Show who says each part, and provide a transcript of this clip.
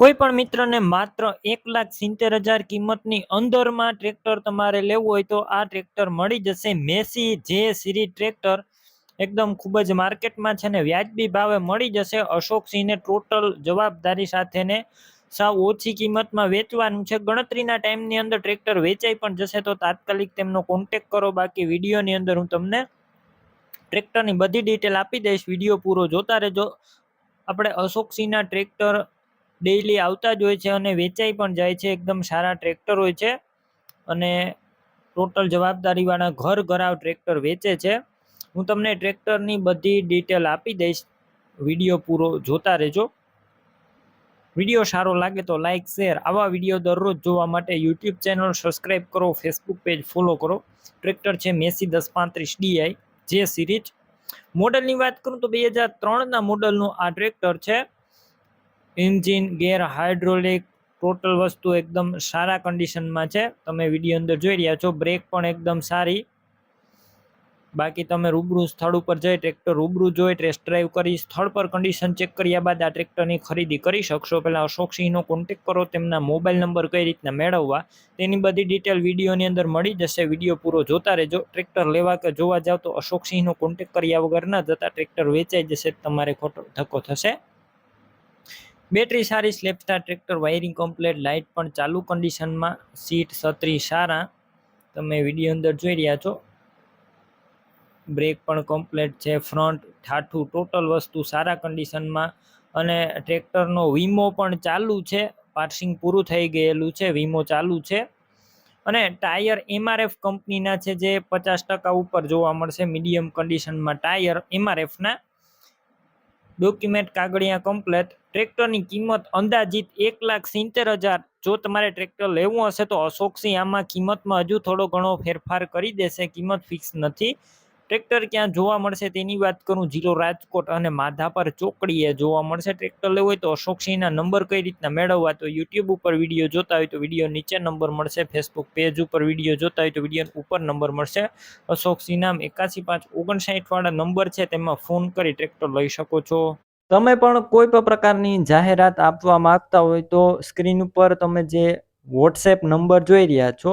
Speaker 1: કોઈ પણ મિત્રને માત્ર એક લાખ સિત્તેર હજાર કિંમતની અંદરમાં ટ્રેક્ટર તમારે લેવું હોય તો આ ટ્રેક્ટર મળી જશે. મેસી જે સિરીઝ ટ્રેક્ટર એકદમ ખૂબ જ માર્કેટમાં છે ને વ્યાજબી ભાવે મળી જશે. અશોકસિંહને ટોટલ જવાબદારી સાથે ને સાવ ઓછી કિંમતમાં વેચવાનું છે. ગણતરીના ટાઈમની અંદર ટ્રેક્ટર વેચાઈ પણ જશે તો તાત્કાલિક તેમનો કોન્ટેક કરો. બાકી વિડીયોની અંદર હું તમને ટ્રેક્ટરની બધી ડિટેલ આપી દઈશ. વીડિયો પૂરો જોતા રહેજો. આપણે અશોકસિંહના ટ્રેક્ટર ડેઈલી આવતા જ હોય છે અને વેચાઈ પણ જાય છે. એકદમ સારા ટ્રેક્ટર હોય છે. અને ટોટલ જવાબદારીવાળા ઘર ઘરાવ ટ્રેક્ટર વેચે છે. હું તમને ટ્રેક્ટરની બધી ડિટેલ આપી દઈશ. વીડિયો પૂરો જોતા રહેજો. વીડિયો સારો લાગે તો લાઇક શેર આવા વીડિયો દરરોજ જોવા માટે યુટ્યુબ ચેનલ સબસ્ક્રાઈબ કરો ફેસબુક પેજ ફોલો કરો. ટ્રેક્ટર છે મેસી દસ પાંત્રીસ ડીઆઈ જે સિરીઝ મોડલની વાત કરું તો બે હજાર ત્રણના મોડલનું આ ટ્રેક્ટર છે. એન્જિન ગેર હાઇડ્રોલિક ટોટલ વસ્તુ એકદમ સારા કન્ડિશનમાં છે. તમે વીડિયો અંદર જોઈ રહ્યા છો બ્રેક પણ એકદમ સારી. બાકી તમે રૂબરૂ સ્થળ ઉપર જઈ ટ્રેક્ટર રૂબરૂ જોઈ ટેસ્ટ ડ્રાઈવ કરી, સ્થળ પર કન્ડિશન ચેક કર્યા બાદ આ ટ્રેક્ટરની ખરીદી કરી શકશો. પહેલાં અશોકસિંહનો કોન્ટેક કરો, તેમના મોબાઈલ નંબર કઈ રીતના મેળવવા, તેની બધી ડિટેલ વિડીયોની અંદર મળી જશે. વીડિયો પૂરો જોતા રહેજો. ટ્રેક્ટર લેવા કે જોવા જાવ તો અશોકસિંહનો કોન્ટેક કર્યા વગર ન જતા ટ્રેક્ટર વેચાઈ જશે, તમારે ખોટો ધક્કો થશે. બેટરી સારી, self starter tractor wiring complete light પણ ચાલુ કન્ડિશનમાં સીટ છત્રી સારા. તમે વીડિયો અંદર જોઈ રહ્યા છો. બ્રેક પણ કમ્પ્લેટ છે ફ્રન્ટ ઠાઠું ટોટલ વસ્તુ સારા કન્ડિશનમાં અને ટ્રેક્ટરનો વીમો પણ ચાલુ છે. પાર્સિંગ પૂરું થઈ ગયેલું છે, વીમો ચાલુ છે. અને ટાયર એમઆરએફ કંપનીના છે, જે પચાસ ટકા ઉપર જોવા મળશે મીડિયમ કન્ડિશનમાં ટાયર એમઆરએફના ડોક્યુમેન્ટ કાગળિયા કમ્પ્લેટ ટ્રેક્ટરની કિંમત અંદાજિત એક લાખ સિત્તેર હજાર. જો તમારે ટ્રેક્ટર લેવું હશે તો અશોકસિંહ આમાં કિંમતમાં હજુ થોડો ઘણો ફેરફાર કરી દેશે. કિંમત ફિક્સ નથી. ટ્રેક્ટર ક્યાં જોવા મળશે તેની વાત કરું? જિલ્લો રાજકોટ અને માધાપર ચોકડીએ જોવા મળશે ટ્રેક્ટર લેવું હોય તો અશોકસિંહના નંબર કઈ રીતના મેળવવા? તો યુટ્યુબ ઉપર વીડિયો જોતા હોય તો વીડિયો નીચે નંબર મળશે ફેસબુક પેજ ઉપર વીડિયો જોતા હોય તો વીડિયો ઉપર નંબર મળશે. અશોકસિંહ નામ એકાસી પાંચ ઓગણસાઠવાળા નંબર છે, તેમાં ફોન કરી ટ્રેક્ટર લઈ શકો છો. તમે પણ કોઈ પણ પ્રકારની જાહેરાત આપવા માંગતા હોય તો સ્ક્રીન ઉપર તમે જે વોટ્સએપ નંબર જોઈ રહ્યા છો